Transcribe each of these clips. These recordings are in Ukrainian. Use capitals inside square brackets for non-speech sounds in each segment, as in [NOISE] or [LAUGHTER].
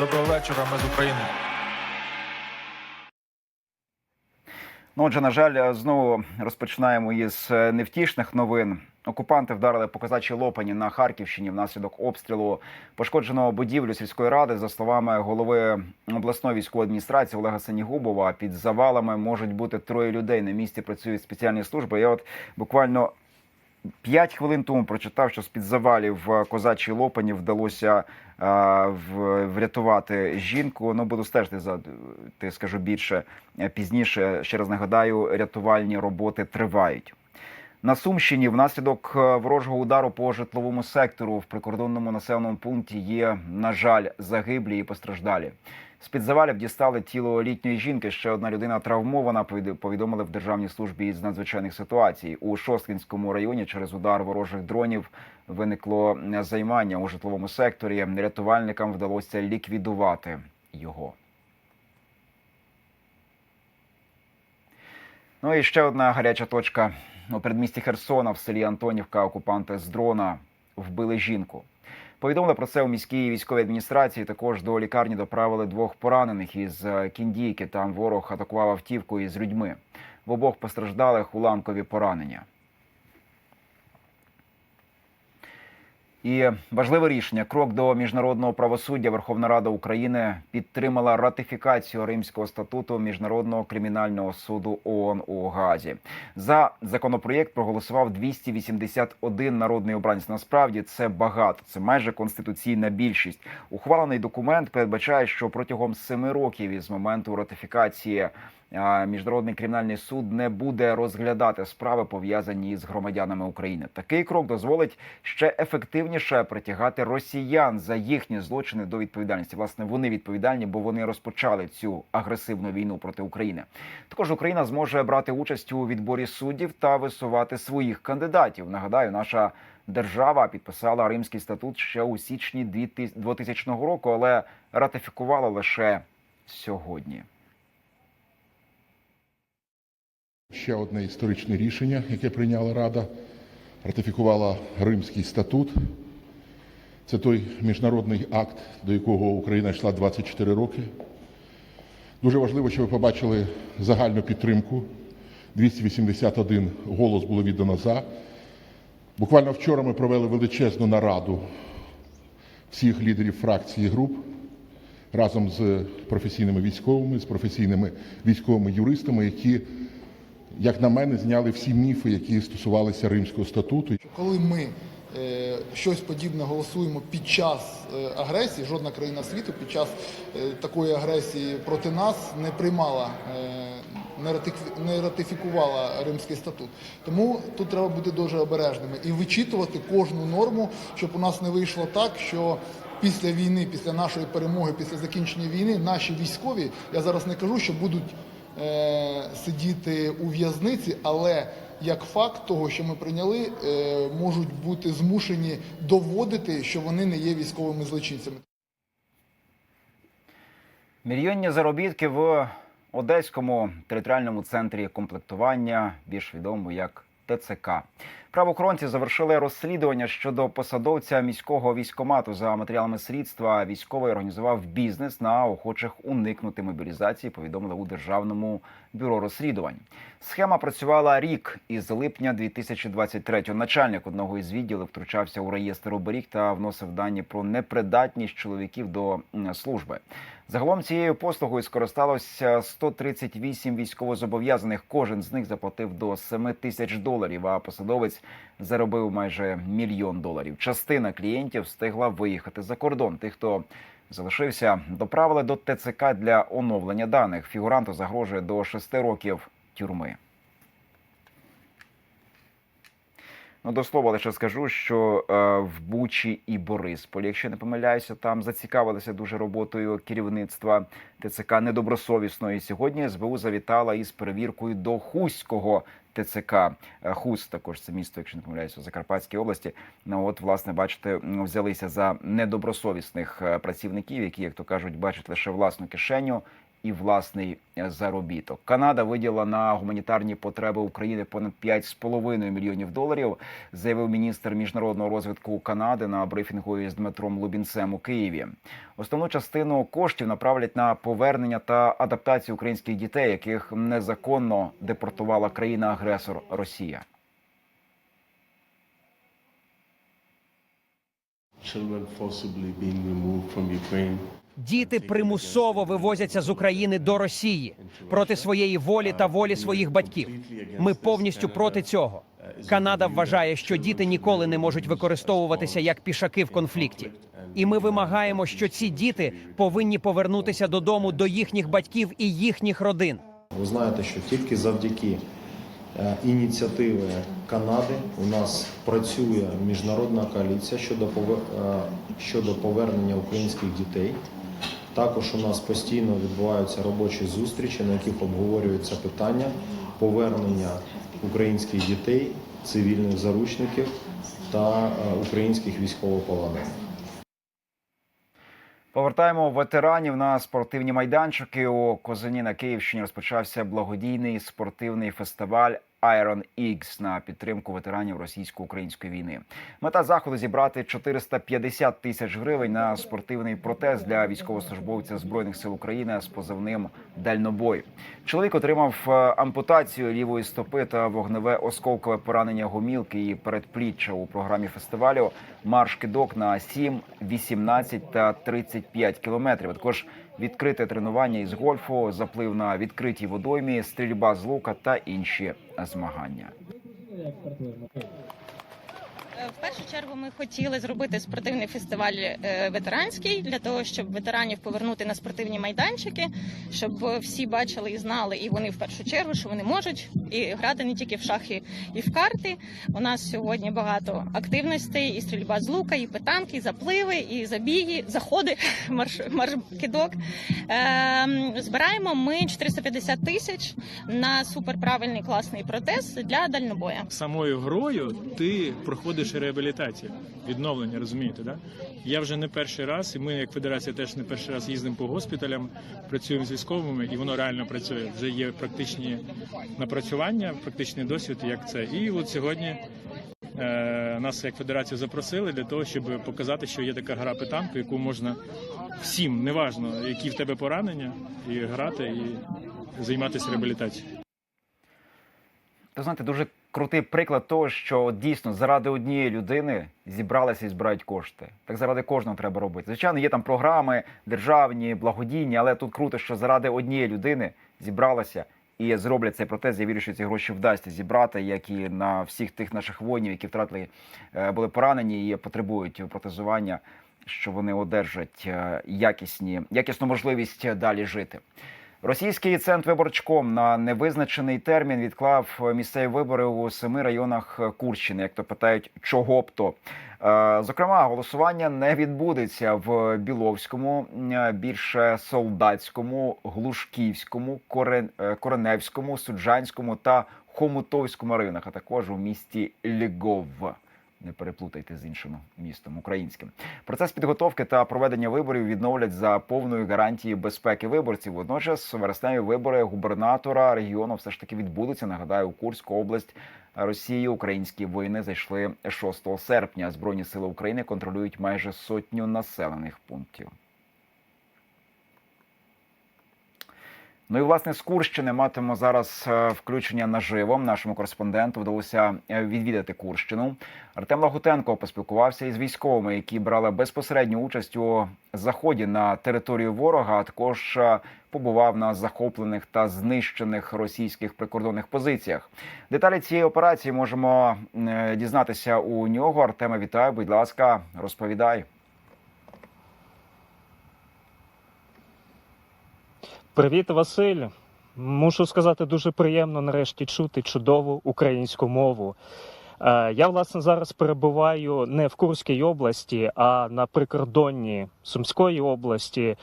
Доброго вечора, ми з України. Ну, отже, на жаль, знову розпочинаємо із е, невтішних новин. Окупанти вдарили по козачій Лопані на Харківщині внаслідок обстрілу пошкодженого будівлю сільської ради. За словами голови обласної військової адміністрації Олега Сенігубова, під завалами можуть бути троє людей. На місці працюють спеціальні служби. Я от буквально П'ять хвилин тому прочитав, що з під завалів козачій лопані вдалося е, врятувати жінку. Ну буду стежити за ти скажу більше е, пізніше. Ще раз нагадаю, рятувальні роботи тривають. На Сумщині внаслідок е, ворожого удару по житловому сектору в прикордонному населеному пункті є, на жаль, загиблі і постраждалі. З під завалів дістали тіло літньої жінки. Ще одна людина травмована. Повідомили в Державній службі із надзвичайних ситуацій у Шосткінському районі. Через удар ворожих дронів виникло займання у житловому секторі. Рятувальникам вдалося ліквідувати його. Ну і ще одна гаряча точка. У передмісті Херсона в селі Антонівка окупанти з дрона вбили жінку. Повідомили про це у міській військовій адміністрації. Також до лікарні доправили двох поранених із е, Кіндійки. Там ворог атакував автівку із людьми. В обох постраждалих уламкові поранення. І важливе рішення крок до міжнародного правосуддя Верховна Рада України підтримала ратифікацію Римського статуту міжнародного кримінального суду ООН у Газі. За законопроєкт проголосував 281 народний обранець. Насправді це багато. Це майже конституційна більшість. Ухвалений документ передбачає, що протягом семи років із моменту ратифікації міжнародний кримінальний суд не буде розглядати справи пов'язані з громадянами України. Такий крок дозволить ще ефективніше притягати росіян за їхні злочини до відповідальності. Власне, вони відповідальні, бо вони розпочали цю агресивну війну проти України. Також Україна зможе брати участь у відборі суддів та висувати своїх кандидатів. Нагадаю, наша держава підписала Римський статут ще у січні 2000 року, але ратифікувала лише сьогодні. Ще одне історичне рішення, яке прийняла Рада, ратифікувала Римський статут. Це той міжнародний акт, до якого Україна йшла 24 роки. Дуже важливо, що ви побачили загальну підтримку. 281 голос було віддано за. Буквально вчора ми провели величезну нараду всіх лідерів фракцій і груп разом з професійними військовими, з професійними військовими юристами, які як на мене, зняли всі міфи, які стосувалися Римського статуту. Коли ми е, щось подібне голосуємо під час е, агресії, жодна країна світу під час е, такої агресії проти нас не приймала, не, ратифі- ратифікувала Римський статут. Тому тут треба бути дуже обережними і вичитувати кожну норму, щоб у нас не вийшло так, що. Після війни, після нашої перемоги, після закінчення війни, наші військові, я зараз не кажу, що будуть сидіти у в'язниці, але як факт того, що ми прийняли, е, можуть бути змушені доводити, що вони не є військовими злочинцями. Мільйонні заробітки в Одеському територіальному центрі комплектування, більш відомо як ТЦК. Правоохоронці завершили розслідування щодо посадовця міського військомату за матеріалами слідства. Військовий організував бізнес на охочих уникнути мобілізації. Повідомили у державному бюро розслідувань. Схема працювала рік із липня 2023-го. Начальник одного із відділів втручався у реєстр оберіг та вносив дані про непридатність чоловіків до служби. Загалом цією послугою скористалося 138 військовозобов'язаних. Кожен з них заплатив до 7 тисяч доларів. А посадовець заробив майже мільйон доларів. Частина клієнтів встигла виїхати за кордон. Тих, хто залишився, доправили до ТЦК для оновлення даних. Фігуранту загрожує до 6 років тюрми. Ну, до слова, лише скажу, що е, в Бучі і Борисполі, якщо не помиляюся, там зацікавилися дуже роботою керівництва ТЦК недобросовісно. І сьогодні СБУ завітала із перевіркою до Хуського ТЦК. Е, Хуст також це місто, якщо не помиляюсь, у Закарпатській області. Ну от, власне, бачите, взялися за недобросовісних е, працівників, які, як то кажуть, бачать лише власну кишеню і власний е, заробіток. Канада виділила на гуманітарні потреби України понад 5,5 мільйонів доларів, заявив міністр міжнародного розвитку Канади на брифінгу із Дмитром Лубінцем у Києві. Основну частину коштів направлять на повернення та адаптацію українських дітей, яких незаконно депортувала країна-агресор Росія. children forcibly being removed from Ukraine. Діти примусово вивозяться з України до Росії проти своєї волі та волі своїх батьків. Ми повністю проти цього. Канада вважає, що діти ніколи не можуть використовуватися як пішаки в конфлікті. І ми вимагаємо, що ці діти повинні повернутися додому до їхніх батьків і їхніх родин. Ви знаєте, що тільки завдяки е, ініціативи Канади у нас працює міжнародна коаліція щодо е, щодо повернення українських дітей. Також у нас постійно відбуваються робочі зустрічі, на яких обговорюються питання повернення українських дітей, цивільних заручників та е, українських військовополонених. Повертаємо ветеранів на спортивні майданчики. У Козині на Київщині розпочався благодійний спортивний фестиваль Iron X на підтримку ветеранів російсько-української війни. Мета заходу зібрати 450 тисяч гривень на спортивний протез для військовослужбовця збройних сил України з позивним Дальнобой. Чоловік отримав е, ампутацію лівої стопи та вогневе осколкове поранення гомілки і передпліччя у програмі фестивалю. Марш кидок на 7, 18 та 35 кілометрів. Також відкрите тренування із гольфу, заплив на відкритій водоймі, стрільба з лука та інші змагання. Е, В першу чергу ми хотіли зробити спортивний фестиваль е, ветеранський для того, щоб ветеранів повернути на спортивні майданчики, щоб е, всі бачили і знали, і вони в першу чергу, що вони можуть і грати не тільки в шахи і в карти. У нас сьогодні багато активностей, і стрільба з лука, і питанки, і запливи, і забіги, заходи, [LAUGHS] марш, марш-кидок. Ем, збираємо ми 450 тисяч на суперправильний класний протез для дальнобоя. самою грою ти проходиш реабілітацію, відновлення, розумієте, да? Я вже не перший раз, і ми, як федерація, теж не перший раз їздимо по госпіталям, працюємо з військовими, і воно реально працює. Вже є практичні напрацювання, практичний досвід, як це. І от сьогодні е, нас як федерацію запросили для того, щоб показати, що є така гра питанку, яку можна всім, неважно, які в тебе поранення, і грати, і займатися реабілітацією. Ви знаєте, дуже крутий приклад того, що дійсно заради однієї людини зібралися і збирають кошти. Так заради кожного треба робити. Звичайно, є там програми державні, благодійні, але тут круто, що заради однієї людини зібралися і зроблять цей протез. Я вірю, що ці гроші вдасться зібрати, як і на всіх тих наших воїнів, які втратили, е, були поранені і потребують протезування, що вони одержать е, якісні, якісну можливість далі жити. Російський центр виборчком на невизначений термін відклав місцеві вибори у семи районах Курщини. Як то питають, чого б то. Е, Зокрема, голосування не відбудеться в Біловському, е, більше солдатському, глушківському, е, Кореневському, Суджанському та Хомутовському районах, а також у місті Львов. Не переплутайте з іншим містом українським. Процес підготовки та проведення виборів відновлять за повною гарантією безпеки виборців. Водночас вересневі вибори губернатора регіону все ж таки відбудуться. Нагадаю, у Курську область Росії українські воїни зайшли 6 серпня. Збройні сили України контролюють майже сотню населених пунктів. Ну і власне з Курщини матимемо зараз е, включення наживо. Нашому кореспонденту вдалося е, відвідати Курщину. Артем Лагутенко поспілкувався із військовими, які брали безпосередню участь у заході на територію ворога. А також е, побував на захоплених та знищених російських прикордонних позиціях. Деталі цієї операції можемо дізнатися у нього. Артема, вітаю, будь ласка, розповідай. Привіт, Василь. Мушу сказати, дуже приємно нарешті чути чудову українську мову. Е, Я власне зараз перебуваю не в Курській області, а на прикордонні Сумської області.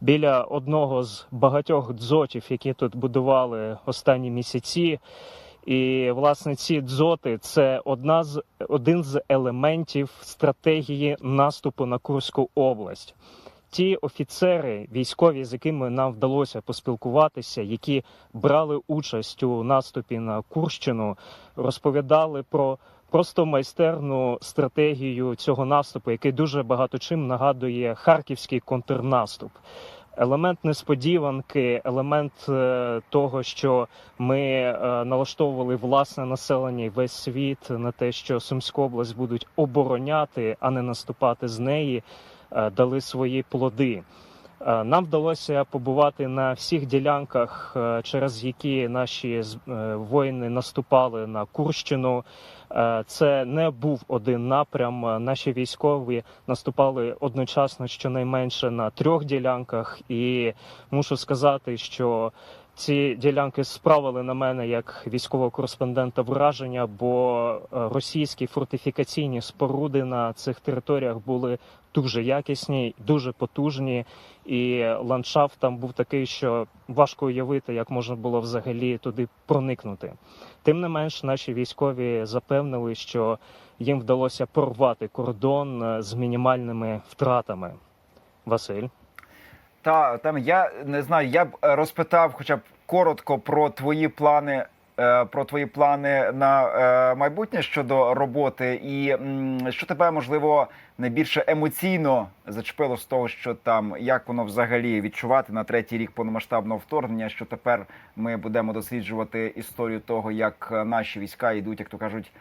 Біля одного з багатьох дзотів, які тут будували останні місяці. І власне ці дзоти це одна з один з елементів стратегії наступу на Курську область. Ті офіцери, військові, з якими нам вдалося поспілкуватися, які брали участь у наступі на Курщину, розповідали про просто майстерну стратегію цього наступу, який дуже багато чим нагадує харківський контрнаступ. Елемент несподіванки, елемент е, того, що ми е, налаштовували власне населення і весь світ на те, що Сумську область будуть обороняти, а не наступати з неї, дали свої плоди. Е, Нам вдалося побувати на всіх ділянках, е, через які наші е, воїни наступали на Курщину. Е, Це не був один напрям. Е, Наші військові наступали одночасно щонайменше на трьох ділянках, і мушу сказати, що ці ділянки справили на мене як військового кореспондента враження, бо е, російські фортифікаційні споруди на цих територіях були дуже якісні, дуже потужні, і ландшафт там був такий, що важко уявити, як можна було взагалі туди проникнути. Тим не менш, наші військові запевнили, що їм вдалося порвати кордон е, з мінімальними втратами. Василь. Та там я не знаю, я б е, розпитав, хоча б коротко про твої плани. е, Про твої плани на е, майбутнє щодо роботи, і що тебе можливо найбільше емоційно зачепило з того, що там як воно взагалі відчувати на третій рік повномасштабного вторгнення. Що тепер ми будемо досліджувати історію того, як наші війська йдуть, як то кажуть,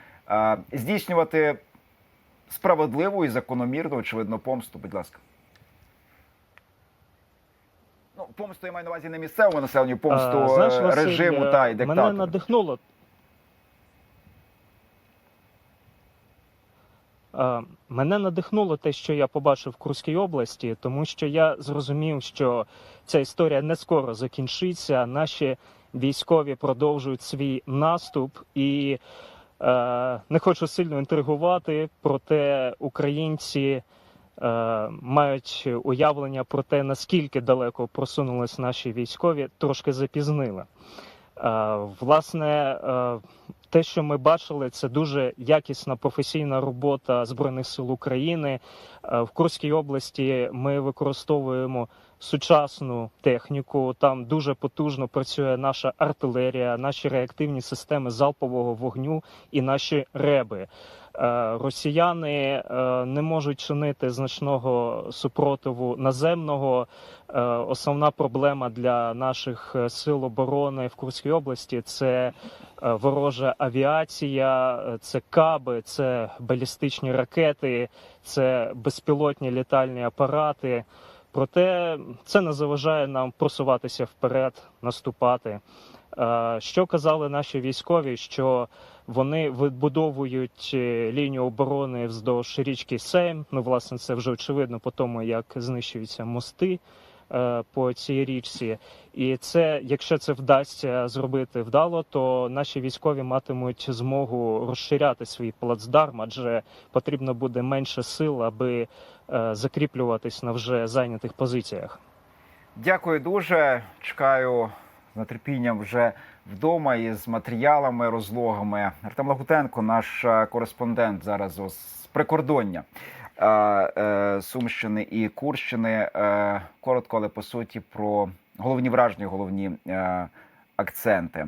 здійснювати справедливу і закономірну, очевидно, помсту. Будь ласка. Ну, помсту я маю на увазі не місцевому населенню, помсту Е, знаєш, е, Василь, режиму е, та й мене надихнуло. Е, Мене надихнуло те, що я побачив в Курській області, тому що я зрозумів, що ця історія не скоро закінчиться. Наші військові продовжують свій наступ, і е, не хочу сильно інтригувати, проте українці мають уявлення про те, наскільки далеко просунулись наші військові, трошки запізнили. Е, Власне, е, те, що ми бачили, це дуже якісна професійна робота Збройних сил України. Е, В Курській області ми використовуємо сучасну техніку. Там дуже потужно працює наша артилерія, наші реактивні системи залпового вогню і наші реби. Е, Росіяни е, не можуть чинити значного супротиву наземного. Е, Основна проблема для наших сил оборони в Курській області це ворожа авіація, це каби, це балістичні ракети, це безпілотні літальні апарати. Проте це не заважає нам просуватися вперед, наступати. Е, Що казали наші військові? Що вони вибудовують е, лінію оборони вздовж річки Сейм. Ну, власне, це вже очевидно по тому, як знищуються мости е, по цій річці. І це, якщо це вдасться зробити вдало, то наші військові матимуть змогу розширяти свій плацдарм, адже потрібно буде менше сил, аби закріплюватись на вже зайнятих позиціях. Дякую дуже. Чекаю з нетерпінням вже вдома і з матеріалами, розлогами. Артем Лагутенко, наш е, кореспондент зараз з прикордоння е, е, Сумщини і Курщини. Коротко, але по суті, про головні враження, головні акценти.